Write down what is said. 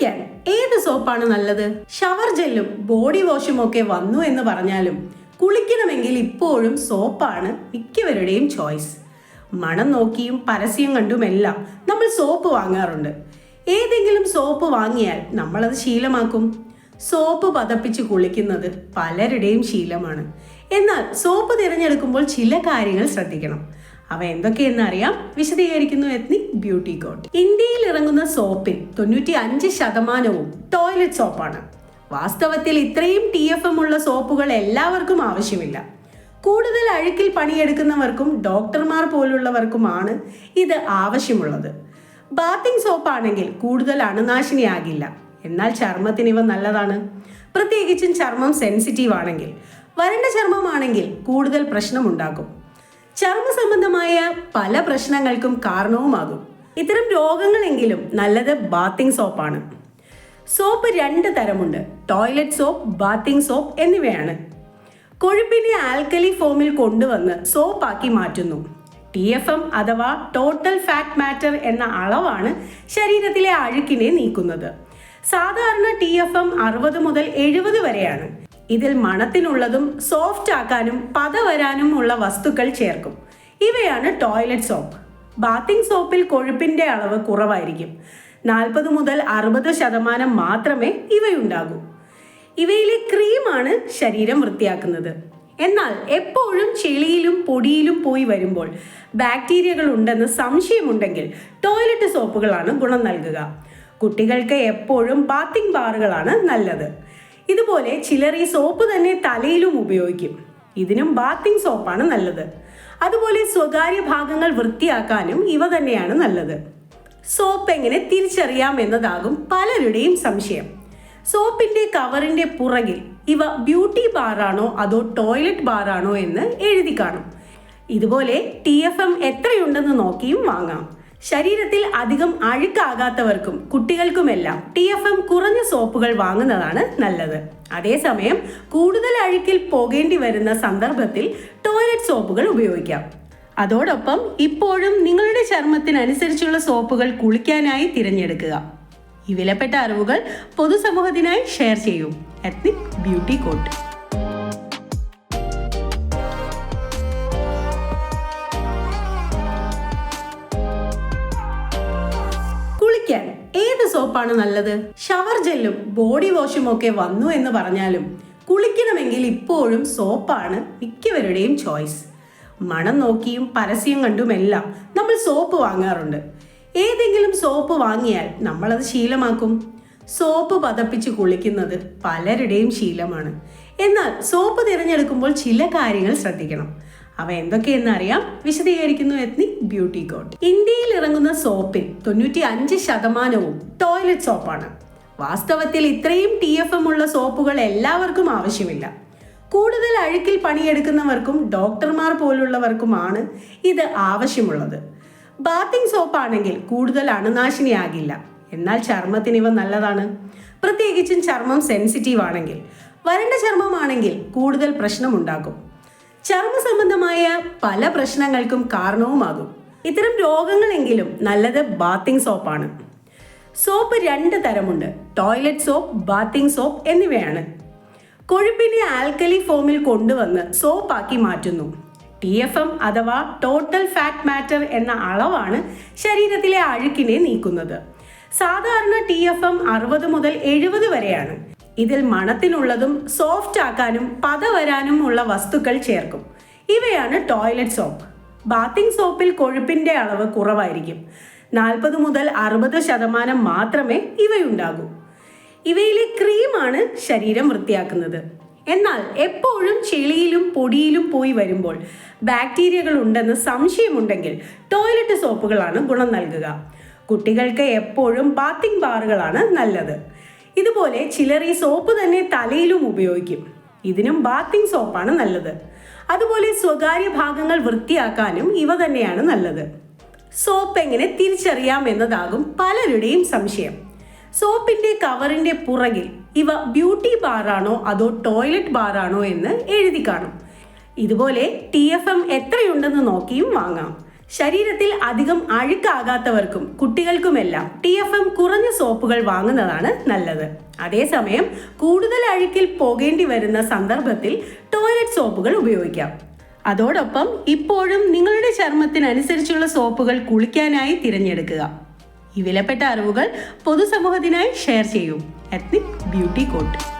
കുളിക്കാൻ ഏത് സോപ്പാണ് നല്ലത്? ഷവർ ജെല്ലും ബോഡി വാഷും ഒക്കെ വന്നു എന്ന് പറഞ്ഞാലും കുളിക്കണമെങ്കിൽ ഇപ്പോഴും സോപ്പാണ് മിക്കവരുടെയും ചോയ്സ്. മണം നോക്കിയും പരസ്യം കണ്ടുമെല്ലാം നമ്മൾ സോപ്പ് വാങ്ങാറുണ്ട്. ഏതെങ്കിലും സോപ്പ് വാങ്ങിയാൽ നമ്മളത് ശീലമാക്കും. സോപ്പ് പതപ്പിച്ച് കുളിക്കുന്നത് പലരുടെയും ശീലമാണ്. എന്നാൽ സോപ്പ് തിരഞ്ഞെടുക്കുമ്പോൾ ചില കാര്യങ്ങൾ ശ്രദ്ധിക്കണം. അവ എന്തൊക്കെയെന്ന് അറിയാം വിശദീകരിക്കുന്നു എത്നിക് ബ്യൂട്ടി കോഡ് ഇന്ത്യയിൽ ഇറങ്ങുന്ന സോപ്പിൽ തൊണ്ണൂറ്റി അഞ്ച് ശതമാനവും ടോയ്ലറ്റ് സോപ്പാണ് വാസ്തവത്തിൽ ഇത്രയും ടി എഫ് എം ഉള്ള സോപ്പുകൾ എല്ലാവർക്കും ആവശ്യമില്ല. കൂടുതൽ അഴുക്കിൽ പണിയെടുക്കുന്നവർക്കും ഡോക്ടർമാർ പോലുള്ളവർക്കുമാണ് ഇത് ആവശ്യമുള്ളത്. ബാത്തിങ് സോപ്പാണെങ്കിൽ കൂടുതൽ അണുനാശിനിയാകില്ല. എന്നാൽ ചർമ്മത്തിന് ഇവ നല്ലതാണ്. പ്രത്യേകിച്ചും ചർമ്മം സെൻസിറ്റീവ് ആണെങ്കിൽ. വരണ്ട ചർമ്മമാണെങ്കിൽ കൂടുതൽ പ്രശ്നമുണ്ടാക്കും. ചർമ്മ സംബന്ധമായ പല പ്രശ്നങ്ങൾക്കും കാരണവുമാകും. ഇത്തരം രോഗങ്ങളെങ്കിലും നല്ലത് ബാത്തിങ് സോപ്പാണ് സോപ്പ് രണ്ട് തരമുണ്ട്. ടോയ്ലറ്റ് സോപ്പ് ബാത്തിങ് സോപ്പ് എന്നിവയാണ്. കൊഴുപ്പിനെ ആൽക്കലി ഫോമിൽ കൊണ്ടുവന്ന് സോപ്പാക്കി മാറ്റുന്നു. ടി എഫ് എം അഥവാ ടോട്ടൽ ഫാറ്റ് മാറ്റർ എന്ന അളവാണ് ശരീരത്തിലെ അഴുക്കിനെ നീക്കുന്നത്. സാധാരണ ടി എഫ് എം അറുപത് മുതൽ എഴുപത് വരെയാണ്. ഇതിൽ മണത്തിനുള്ളതും സോഫ്റ്റ് ആക്കാനും പത വരാനും ഉള്ള വസ്തുക്കൾ ചേർക്കും. ഇവയാണ് ടോയ്ലറ്റ് സോപ്പ് ബാത്തിങ് സോപ്പിൽ കൊഴുപ്പിന്റെ അളവ് കുറവായിരിക്കും. നാൽപ്പത് മുതൽ അറുപത് ശതമാനം മാത്രമേ ഇവയുണ്ടാകൂ. ഇവയിലെ ക്രീമാണ് ശരീരം വൃത്തിയാക്കുന്നത്. എന്നാൽ എപ്പോഴും ചെളിയിലും പൊടിയിലും പോയി വരുമ്പോൾ ബാക്ടീരിയകൾ ഉണ്ടെന്ന് സംശയമുണ്ടെങ്കിൽ ടോയ്ലറ്റ് സോപ്പുകളാണ് ഗുണം നൽകുക. കുട്ടികൾക്ക് എപ്പോഴും ബാത്തിങ് ബാറുകളാണ് നല്ലത്. ഇതുപോലെ ചിലർ ഈ സോപ്പ് തന്നെ തലയിലും ഉപയോഗിക്കും. ഇതിനും ബാത്തിങ് സോപ്പാണ് നല്ലത്. അതുപോലെ സ്വകാര്യ ഭാഗങ്ങൾ വൃത്തിയാക്കാനും ഇവ തന്നെയാണ് നല്ലത്. സോപ്പ് എങ്ങനെ തിരിച്ചറിയാം എന്നതാകും പലരുടെയും സംശയം. സോപ്പിന്റെ കവറിന്റെ പുറകിൽ ഇവ ബ്യൂട്ടി ബാറാണോ അതോ ടോയ്ലറ്റ് ബാറാണോ എന്ന് എഴുതി കാണും. ഇതുപോലെ ടി എഫ് എം എത്രയുണ്ടെന്ന് നോക്കിയും വാങ്ങാം. ശരീരത്തിൽ അധികം അഴുക്കാകാത്തവർക്കും കുട്ടികൾക്കുമെല്ലാം ടി എഫ് എം കുറഞ്ഞ സോപ്പുകൾ വാങ്ങുന്നതാണ് നല്ലത്. അതേസമയം കൂടുതൽ അഴുക്കിൽ പോകേണ്ടി വരുന്ന സന്ദർഭത്തിൽ ടോയ്ലറ്റ് സോപ്പുകൾ ഉപയോഗിക്കാം. അതോടൊപ്പം ഇപ്പോഴും നിങ്ങളുടെ ചർമ്മത്തിനനുസരിച്ചുള്ള സോപ്പുകൾ കുളിക്കാനായി തിരഞ്ഞെടുക്കുക. ഈ വിലപ്പെട്ട അറിവുകൾ പൊതുസമൂഹത്തിനായി ഷെയർ ചെയ്യൂ. എത്നിക് ബ്യൂട്ടി കോട്ട് ഏത് സോപ്പാണ് നല്ലത്? ഷവർ ജെല്ലും ബോഡി വാഷും ഒക്കെ വന്നു എന്ന് പറഞ്ഞാലും കുളിക്കണമെങ്കിൽ ഇപ്പോഴും സോപ്പാണ് മിക്കവരുടെയും ചോയ്സ്. മണം നോക്കിയും പരസ്യം കണ്ടുമെല്ലാം നമ്മൾ സോപ്പ് വാങ്ങാറുണ്ട്. ഏതെങ്കിലും സോപ്പ് വാങ്ങിയാൽ നമ്മളത് ശീലമാക്കും. സോപ്പ് പതപ്പിച്ച് കുളിക്കുന്നത് പലരുടെയും ശീലമാണ്. എന്നാൽ സോപ്പ് തിരഞ്ഞെടുക്കുമ്പോൾ ചില കാര്യങ്ങൾ ശ്രദ്ധിക്കണം. അവ എന്തൊക്കെയെന്ന് അറിയാം വിശദീകരിക്കുന്നു എത്നിക് ബ്യൂട്ടി കോട്ട് ഇന്ത്യയിൽ ഇറങ്ങുന്ന സോപ്പിൽ തൊണ്ണൂറ്റി അഞ്ച് ശതമാനവും ടോയ്ലറ്റ് സോപ്പാണ് വാസ്തവത്തിൽ ഇത്രയും ടി എഫ് എം ഉള്ള സോപ്പുകൾ എല്ലാവർക്കും ആവശ്യമില്ല. കൂടുതൽ അഴുക്കിൽ പണിയെടുക്കുന്നവർക്കും ഡോക്ടർമാർ പോലുള്ളവർക്കുമാണ് ഇത് ആവശ്യമുള്ളത്. ബാത്തിങ് സോപ്പാണെങ്കിൽ കൂടുതൽ അണുനാശിനിയാകില്ല. എന്നാൽ ചർമ്മത്തിന് ഇവ നല്ലതാണ്. പ്രത്യേകിച്ചും ചർമ്മം സെൻസിറ്റീവ് ആണെങ്കിൽ. വരണ്ട ചർമ്മമാണെങ്കിൽ കൂടുതൽ പ്രശ്നമുണ്ടാക്കും. ചർമ്മ സംബന്ധമായ പല പ്രശ്നങ്ങൾക്കും കാരണവുമാകും. ഇത്തരം രോഗങ്ങളെങ്കിലും നല്ലത് ബാത്തിങ് സോപ്പാണ് സോപ്പ് രണ്ട് തരമുണ്ട്. ടോയ്ലറ്റ് സോപ്പ് ബാത്തിങ് സോപ്പ് എന്നിവയാണ്. കൊഴുപ്പിനെ ആൽക്കലി ഫോമിൽ കൊണ്ടുവന്ന് സോപ്പാക്കി മാറ്റുന്നു. ടി എഫ് എം അഥവാ ടോട്ടൽ ഫാറ്റ് മാറ്റർ എന്ന അളവാണ് ശരീരത്തിലെ അഴുക്കിനെ നീക്കുന്നത്. സാധാരണ ടി എഫ് എം അറുപത് മുതൽ എഴുപത് വരെയാണ്. ഇതിൽ മണത്തിനുള്ളതും സോഫ്റ്റ് ആക്കാനും പത വരാനും ഉള്ള വസ്തുക്കൾ ചേർക്കും. ഇവയാണ് ടോയ്ലറ്റ് സോപ്പ് ബാത്തിങ് സോപ്പിൽ കൊഴുപ്പിന്റെ അളവ് കുറവായിരിക്കും. നാൽപ്പത് മുതൽ അറുപത് ശതമാനം മാത്രമേ ഇവയുണ്ടാകൂ. ഇവയിലെ ക്രീമാണ് ശരീരം വൃത്തിയാക്കുന്നത്. എന്നാൽ എപ്പോഴും ചെളിയിലും പൊടിയിലും പോയി വരുമ്പോൾ ബാക്ടീരിയകൾ ഉണ്ടെന്ന് സംശയമുണ്ടെങ്കിൽ ടോയ്ലറ്റ് സോപ്പുകളാണ് ഗുണം നൽകുക. കുട്ടികൾക്ക് എപ്പോഴും ബാത്തിങ് ബാറുകളാണ് നല്ലത്. ഇതുപോലെ ചിലർ ഈ സോപ്പ് തന്നെ തലയിലും ഉപയോഗിക്കും. ഇതിനും ബാത്തിങ് സോപ്പാണ് നല്ലത്. അതുപോലെ സ്വകാര്യ ഭാഗങ്ങൾ വൃത്തിയാക്കാനും ഇവ തന്നെയാണ് നല്ലത്. സോപ്പ് എങ്ങനെ തിരിച്ചറിയാം എന്നതാകും പലരുടെയും സംശയം. സോപ്പിന്റെ കവറിന്റെ പുറകിൽ ഇവ ബ്യൂട്ടി ബാറാണോ അതോ ടോയ്ലറ്റ് ബാറാണോ എന്ന് എഴുതി കാണും. ഇതുപോലെ ടി എഫ് എം എത്രയുണ്ടെന്ന് നോക്കിയും വാങ്ങാം. ശരീരത്തിൽ അധികം അഴുക്കാകാത്തവർക്കും കുട്ടികൾക്കുമെല്ലാം ടി എഫ് എം കുറഞ്ഞ സോപ്പുകൾ വാങ്ങുന്നതാണ് നല്ലത്. അതേസമയം കൂടുതൽ അഴുക്കിൽ പോകേണ്ടി വരുന്ന സന്ദർഭത്തിൽ ടോയ്ലറ്റ് സോപ്പുകൾ ഉപയോഗിക്കാം. അതോടൊപ്പം ഇപ്പോഴും നിങ്ങളുടെ ചർമ്മത്തിനനുസരിച്ചുള്ള സോപ്പുകൾ കുളിക്കാനായി തിരഞ്ഞെടുക്കുക. ഈ വിലപ്പെട്ട അറിവുകൾ പൊതുസമൂഹത്തിനായി ഷെയർ ചെയ്യൂ. Ethnic beauty coat